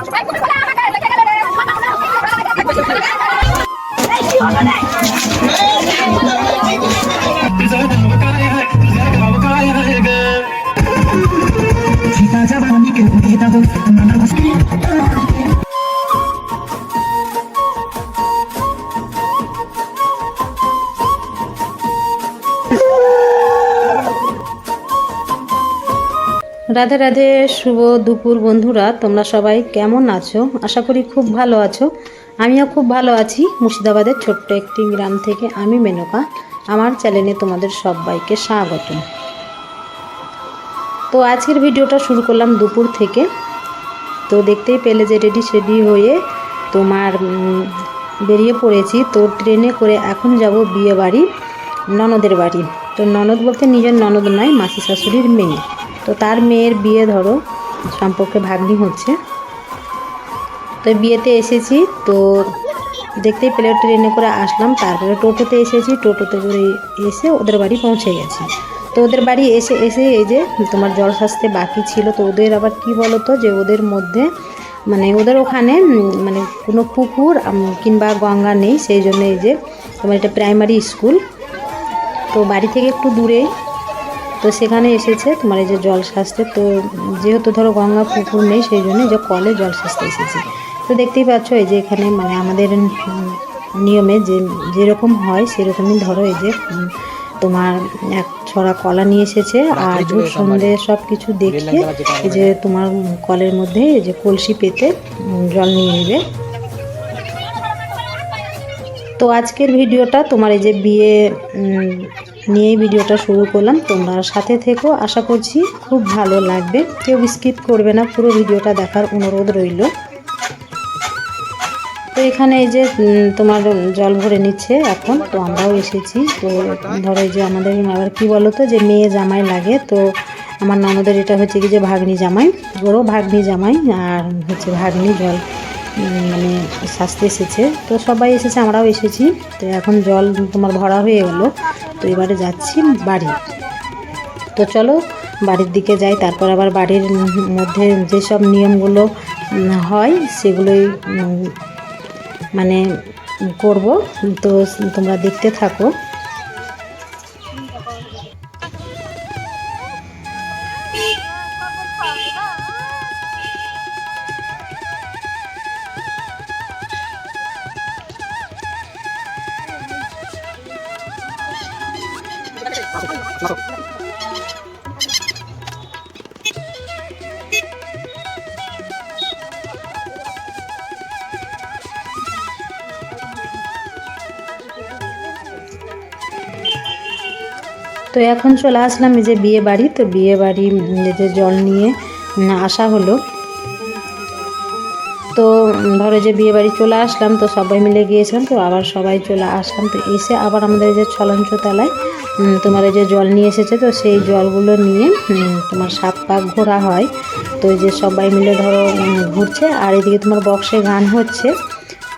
Kita jangan mikir kita tuh Radhe Radhe, শুভ দুপুর বন্ধুরা, তোমরা সবাই কেমন আছো? আশা করি খুব ভালো আছো। আমিও খুব ভালো আছি। মুর্শিদাবাদের ছোট্ট একটি গ্রাম থেকে আমি মেনকা। আমার চ্যানেলে তোমাদের সবাইকে স্বাগত। তো আজকের ভিডিওটা শুরু করলাম দুপুর থেকে। তো দেখতেই পেলে যে রেডি সেডি হয়ে তোমার বেরিয়ে পড়েছি। তো ট্রেনে করে এখন যাব বিয়ে বাড়ি ননদের বাড়ি। তো ননদ বলতে নিজের ননদ নয় মাসি শাশুড়ির মেয়ে। তো তার মেয়ের বিয়ে ধরো, সম্পর্কে ভাগ্নি হচ্ছে। তো বিয়েতে এসেছি, তো দেখতেই পেলে ট্রেনে করে আসলাম, তারপরে টোটোতে এসেছি, টোটোতে করে এসে ওদের বাড়ি পৌঁছে গেছি। তো ওদের বাড়ি এসে এসে এই যে তোমার জল সাজতে বাকি ছিল, তো ওদের আবার কি বলো তো যে ওদের মধ্যে মানে ওদের ওখানে মানে কোনো পুকুর কিংবা গঙ্গা নেই, সেই জন্য এই যে তোমার এটা প্রাইমারি স্কুল তো বাড়ি থেকে একটু দূরেই তো সেখানে এসেছে তোমার এই যে জল সাজতে তো যেহেতু ধরো গঙ্গা পুকুর নেই সেই জন্য যে কলে জল সাজতে এসেছে। তো দেখতেই পাচ্ছ এই যে এখানে মানে আমাদের নিয়মে যে যেরকম হয় সেরকমই ধরো এই যে তোমার এক ছড়া কলা নিয়ে এসেছে আর ধূপ সন্ধে সব কিছু দেখিয়ে এই যে তোমার কলের মধ্যে এই যে কলসি পেতে জল নিয়ে নেবে। তো আজকের ভিডিওটা তোমার এই যে বিয়ে নিয়েই ভিডিওটা শুরু করলাম। তোমরা সাথে থেকো। আশা করছি খুব ভালো লাগবে। কেউ স্কিপ করবে না। পুরো ভিডিওটা দেখার অনুরোধ রইল। তো এখানে এই যে তোমার জল ভরে নিচ্ছে এখন। তো আমরাও এসেছি। তো ধরো যে আমাদের আবার কি বলো তো যে মেয়ে জামাই লাগে। তো আমার ননদের এটা হচ্ছে কি যে ভাগ্নি জামাই। ওরও ভাগ্নি জামাই। আর হচ্ছে ভাগ্নি জল। মানে সাজতে এসেছে। তো সবাই এসেছে, আমরাও এসেছি। তো এখন জল তোমার ভরা হয়ে গেলো। তো এবারে যাচ্ছি বাড়ি। তো চলো, বাড়ির দিকে যাই। তারপর আবার বাড়ির মধ্যে যেসব নিয়মগুলো হয়, সেগুলোই মানে করব। তো তোমরা দেখতে থাকো। তো এখন চলে আসলাম এই যে বিয়ে বাড়ি। তো বিয়ে বাড়ি যে জল নিয়ে আসা হলো। তো ধরো যে বিয়ে বাড়ি চলে আসলাম তো সবাই মিলে গিয়েছিলাম তো আবার সবাই চলে আসলাম তো এসে আবার আমাদের যে ছলঞ্চ তলায় উম, তোমার এই যে জল নিয়ে এসেছে তো, সেই জলগুলো নিয়ে তোমার সাত পাক ঘোরা হয়। তো এই যে সবাই মিলে ধরো ঘুরছে, আর এদিকে তোমার বক্সে গান হচ্ছে।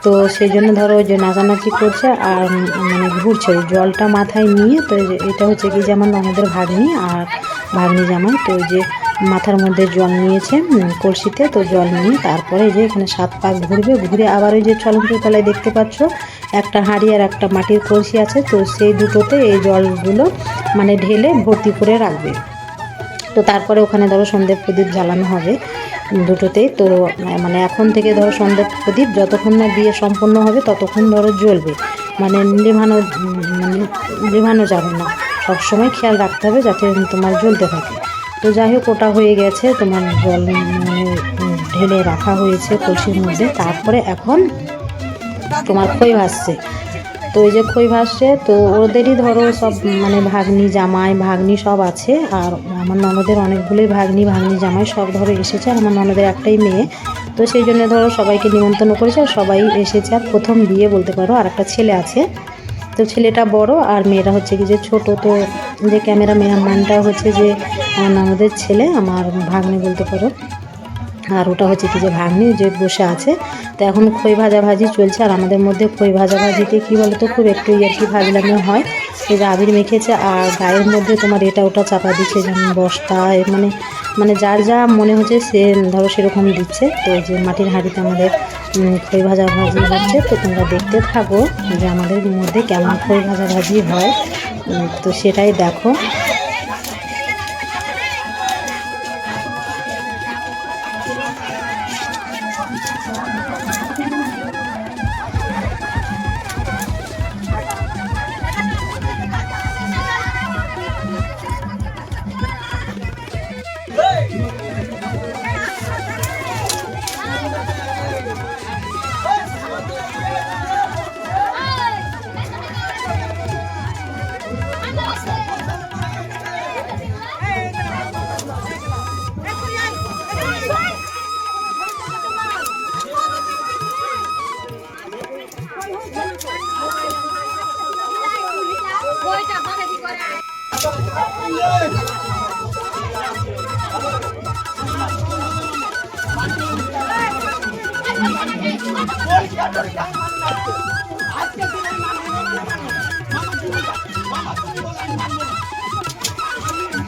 তো সেই জন্য ধরো ওই যে নাচানাচি করছে, আর মানে ঘুরছে। ওই জলটা মাথায় নিয়ে, তো এটা হচ্ছে কি যেমন আমাদের ভাগ্নি আর ভাগ্নি জামাই তো ওই যে মাথার মধ্যে জল নিয়েছে কলসিতে, তো জল নিয়ে তারপরে যে এখানে সাত পাক ঘুরবে, ঘুরে আবার ওই যে চলন্ত তলায় দেখতে পাচ্ছ, একটা হাঁড়ি আর একটা মাটির কলসি আছে, তো সেই দুটোতে এই জলগুলো মানে ঢেলে ভর্তি করে রাখবে। তো তারপরে ওখানে ধরো সন্ধ্যে প্রদীপ জ্বালানো হবে, দুটোতেই, তো মানে এখন থেকে ধরো সন্ধ্যে প্রদীপ যতক্ষণ না বিয়ে সম্পন্ন হবে, ততক্ষণ ধরো জ্বলবে। মানে নেভানো মানে নেভানো যাবে না। সবসময় খেয়াল রাখতে হবে যাতে তোমার জ্বলতে থাকে। তো যাই হোক, ওটা হয়ে গেছে। তোমার জল মানে ঢেলে রাখা হয়েছে কলসির মধ্যে। তারপরে এখন তোমার খই ভাসছে তো ওই যে খই ভাসছে তো ওদেরই ধরো সব মানে ভাগ্নি, জামাই, ভাগ্নি সব আছে। আর আমার ননদের অনেকগুলোই ভাগ্নি ভাগ্নি, জামাই সব ধরো এসেছে। আর আমার ননদের একটাই মেয়ে। তো সেই জন্য ধরো সবাইকে নিমন্ত্রণ করেছে। আর সবাই এসেছে, আর প্রথম বিয়ে বলতে পারো আর একটা ছেলে আছে। তো ছেলেটা বড়, আর মেয়েটা হচ্ছে কি যে ছোটো। তো যে ক্যামেরা ম্যানটা হচ্ছে যে, আমার ছেলে, আমার ভাগ্নি বলতে পারো। আর ওটা হচ্ছে কি যে ভাগ্নি, যে বসে আছে। তো এখন খই ভাজা ভাজি চলছে, আর আমাদের মধ্যে খই ভাজা ভাজিতে কী বলতো, খুব একটু ইয়ার কি ভাজলামো হয়। এই যে আবির মেখেছে, আর গায়ের মধ্যে তোমার এটা ওটা চাপা দিচ্ছে, যেমন বস্তা মানে মানে যার যা মনে হচ্ছে সে ধরো সেরকম দিচ্ছে। তো যে মাটির হাঁড়িতে আমাদের খই ভাজা ভাজি হচ্ছে। তো তোমরা দেখতে থাকো যে আমাদের মধ্যে কেমন খই ভাজা ভাজি হয়। তো সেটাই দেখো।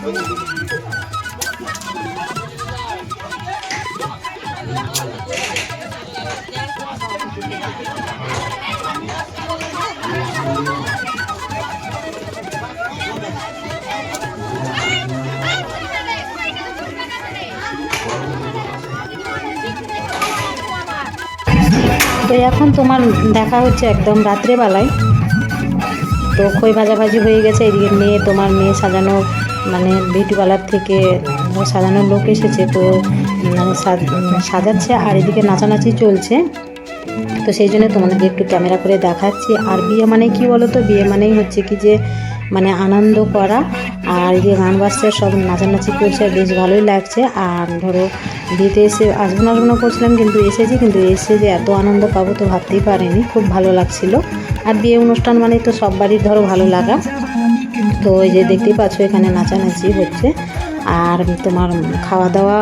তো এখন তোমার দেখা হচ্ছে একদম রাত্রেবেলায়। তো খই ভাজাভাজি হয়ে গেছে, এদিকে মেয়ে, তোমার মেয়ে সাজানো মানে বিউটি পার্লার থেকে সাজানোর লোক এসেছে, তো মানে সাজ- সাজাচ্ছে আর এদিকে নাচানাচি চলছে। তো সেই জন্য তোমাদেরকে একটু ক্যামেরা করে দেখাচ্ছি। আর বিয়ে মানে কি বলো তো বিয়ে মানেই হচ্ছে কি যে মানে আনন্দ করা। আর যে গান বাজছে, সব নাচানাচি করছে, বেশ ভালোই লাগছে। আর ধরো, বিয়েতে এসে আসব না আসব না করছিলাম, কিন্তু এসেছি, কিন্তু এসে যে এত আনন্দ পাবো তো ভাবতেই পারিনি। খুব ভালো লাগছিল। আর বিয়ে অনুষ্ঠান মানে তো সব বাড়ির ধরো ভালো লাগা। তো এই যে দেখতেই পাচ্ছ, এখানে নাচানাচি হচ্ছে। আর তোমার খাওয়া দাওয়া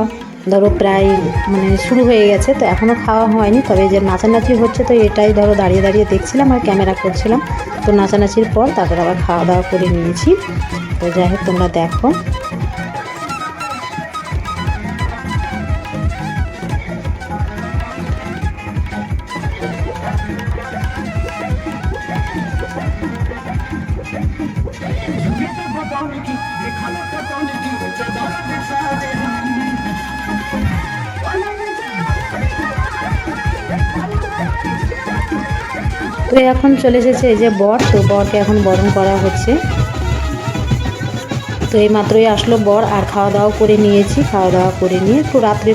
ধরো প্রায় মানে শুরু হয়ে গেছে, তো এখনও খাওয়া হয়নি। তবে যে নাচানাচি হচ্ছে, তো এটাই ধরো দাঁড়িয়ে দাঁড়িয়ে দেখছিলাম আর ক্যামেরা করছিলাম। তো নাচানাচির পর তারপর আবার খাওয়া দাওয়া করে নিয়েছি। তো যাই হোক, তোমরা দেখো। তো এখন চলে এসেছে এই যে বর, তো বরকে এখন বরণ করা হচ্ছে। তো এই মাত্রই আসলো বর, আর খাওয়া দাওয়া করে নিয়েছি খাওয়া দাওয়া করে নিয়ে একটু রাত্রে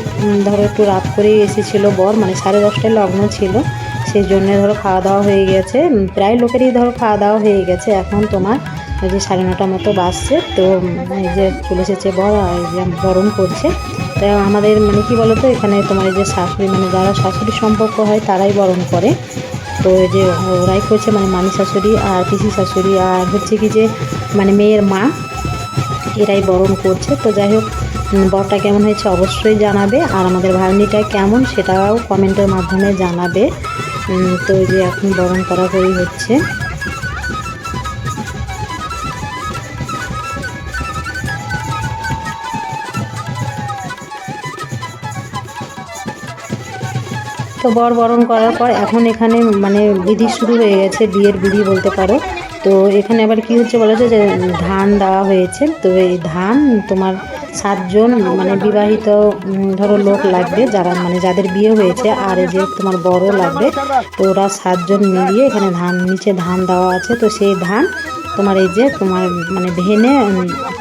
ধরো একটু রাত করেই এসেছিল বর মানে সাড়ে দশটায় লগ্ন ছিল সেই জন্য ধরো খাওয়া দাওয়া হয়ে গেছে। প্রায় লোকেরই ধরো খাওয়া দাওয়া হয়ে গেছে, এখন তোমার এই যে সাড়ে নটা মতো বাসছে তো এই যে চলে এসেছে বর এই যে বরণ করছে। তো আমাদের মানে কি বলতো, এখানে তোমার এই যে শাশুড়ি মানে যারা শাশুড়ি সম্পর্ক হয়, তারাই বরণ করে। তো এই যে ওরাই করছে মানে মামি শাশুড়ি আর পিসি শাশুড়ি। আর হচ্ছে কি যে মানে মেয়ের মা, এরাই বরণ করছে। তো যাই হোক বরটা কেমন হয়েছে অবশ্যই জানাবে। আর আমাদের ভাগ্নিটা কেমন সেটাও কমেন্টের মাধ্যমে জানাবে। তো যে এখন বরণ করা করি হচ্ছে। তো বর বরণ করার পর এখন এখানে মানে বিধি শুরু হয়ে গেছে, বিয়ের বিধি বলতে পারো। তো এখানে আবার কি হচ্ছে বলা যে ধান দেওয়া হয়েছে। তো এই ধান তোমার সাতজন মানে বিবাহিত ধরো লোক লাগবে যারা মানে যাদের বিয়ে হয়েছে আর যে তোমার বড় লাগবে। তো ওরা সাতজন মিলিয়ে এখানে ধান, নিচে ধান দেওয়া আছে। তো সেই ধান তোমার এই যে তোমার মানে ভেনে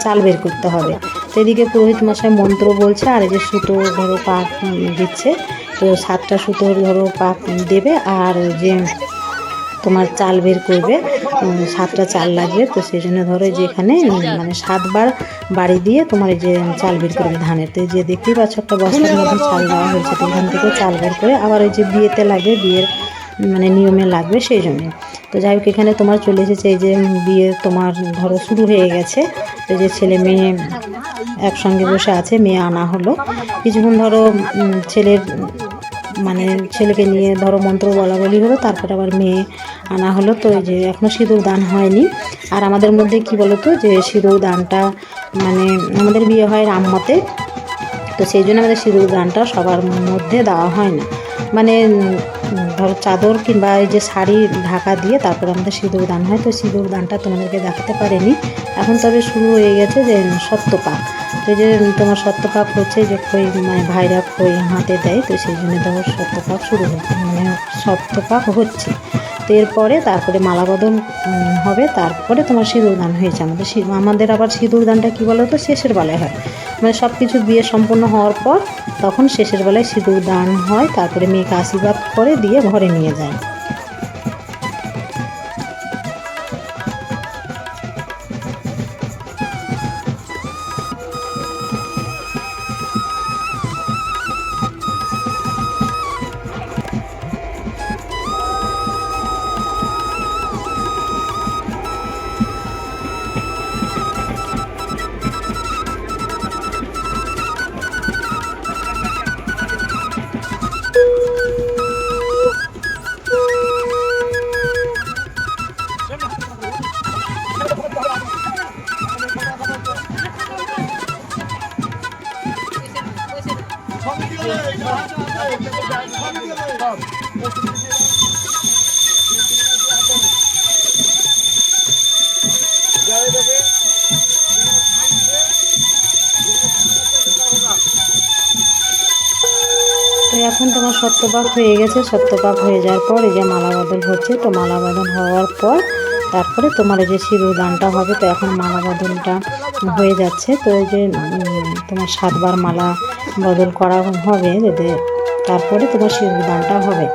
চাল বের করতে হবে। সেদিকে পুরোহিত মশাই মন্ত্র বলছে আর এই যে সুতো ধরো পাক দিচ্ছে। তো সাতটা সুতোর ধরো পাক দেবে আর যে তোমার চাল বের করবে সাতটা চাল লাগবে। তো সেই জন্য ধরো যে এখানে মানে সাতবার বাড়ি দিয়ে তোমার এই যে চাল বের করবে ধানের। তো যে দেখতেই পাচ্ছ একটা বস্তার মধ্যে চাল দেওয়া হয়েছে। তো এখান থেকে চাল বের করে আবার ওই যে বিয়েতে লাগবে, বিয়ের মানে নিয়মে লাগবে সেই জন্য। তো যাই হোক, এখানে তোমার চলে এসেছে এই যে বিয়ে তোমার ধরো শুরু হয়ে গেছে। এই যে ছেলে মেয়ে একসঙ্গে বসে আছে, মেয়ে আনা হলো। কিছুক্ষণ ধরো ছেলের মানে ছেলেকে নিয়ে ধরো মন্ত্র বলা বলি হলো, তারপরে আবার মেয়ে আনা হলো। তো যে এখনও সিঁদুর দান হয়নি। আর আমাদের মধ্যে কি বলো তো যে সিঁদুর দানটা মানে আমাদের বিয়ে হয় রামমতে তো সেই জন্য আমাদের সিঁদুর দানটা সবার মধ্যে দেওয়া হয় না। মানে ধরো চাদর কিংবা এই যে শাড়ি ঢাকা দিয়ে তারপরে আমাদের সিঁদুর দান হয়। তো সিঁদুর দানটা তোমাদেরকে দেখাতে পারিনি। এখন তবে শুরু হয়ে গেছে যে সত্যপাক তো যে তোমার সত্যপাক হচ্ছে যে কই মানে ভাইরা খই হাতে দেয়, তো সেই জন্য তোমার সত্যপাক শুরু হচ্ছে মানে সত্যপাক হচ্ছে। তো এরপরে তারপরে মালা বদল হবে, তারপরে তোমার সিঁদুর দান হয়েছে। আমাদের আমাদের আবার সিঁদুর দানটা কী বলো তো? শেষের বেলায় হয়। মানে সব কিছু বিয়ে সম্পূর্ণ হওয়ার পর তখন শেষের বেলায় সিঁদুর দান হয়, তারপরে মেয়েকে আশীর্বাদ করে দিয়ে ঘরে নিয়ে যায়। তো এখন তোমার সত্যপাক হয়ে গেছে। সত্যপাক হয়ে যাওয়ার পর এই যে মালা বদল হচ্ছে, তো মালা বদল হওয়ার পর তারপরে তোমার এই যে সিঁদুর দানটা হবে, তো এখন মালা বদলটা হয়ে যাচ্ছে। তো এই যে তোমার সাতবার মালা বদল করা হবে তারপরে তোমার সিঁদুর দানটা হবে।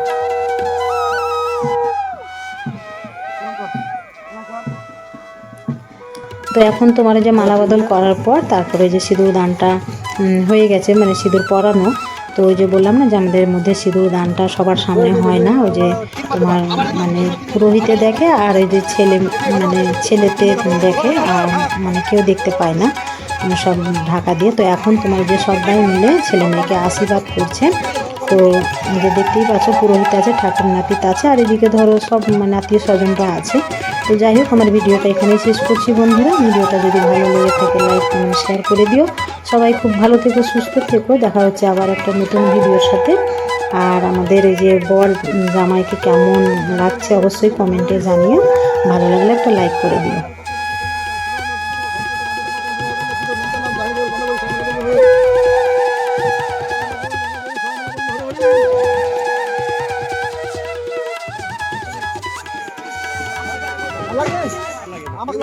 তো এখন তোমার যে মালা বদল করার পর তারপরে যে সিঁদুর দানটা হয়ে গেছে মানে সিঁদুর পরানো, তো ওই যে বললাম না যে আমাদের মধ্যে সিঁদুর দানটা সবার সামনে হয় না, ওই যে তোমার মানে পুরোহিতে দেখে আর ওই যে ছেলে মানে ছেলেতে দেখে আর মানে কেউ দেখতে পায় না মানে সব ঢাকা দিয়ে। তো এখন তোমার যে সবাই মিলে ছেলে মেয়েকে আশীর্বাদ করছে তো যে দেখতেই পাচ্ছ, পুরোহিত আছে, ঠাকুর নাপিত আছে, আর এদিকে ধরো সব মানে আত্মীয় স্বজনরা আছে। তো যাই হোক, আমার ভিডিওটা এখানেই শেষ করছি বন্ধুরা। ভিডিওটা যদি ভালো লেগে থাকে, লাইক, কমেন্ট, শেয়ার করে দিও। সবাই খুব ভালো থেকো, সুস্থ থেকো। দেখা হচ্ছে আবার একটা নতুন ভিডিওর সাথে। আর আমাদের এই যে বর জামাইকে কেমন লাগছে, অবশ্যই কমেন্টে জানিও। ভালো লাগলে একটা লাইক করে দিও। আমাকে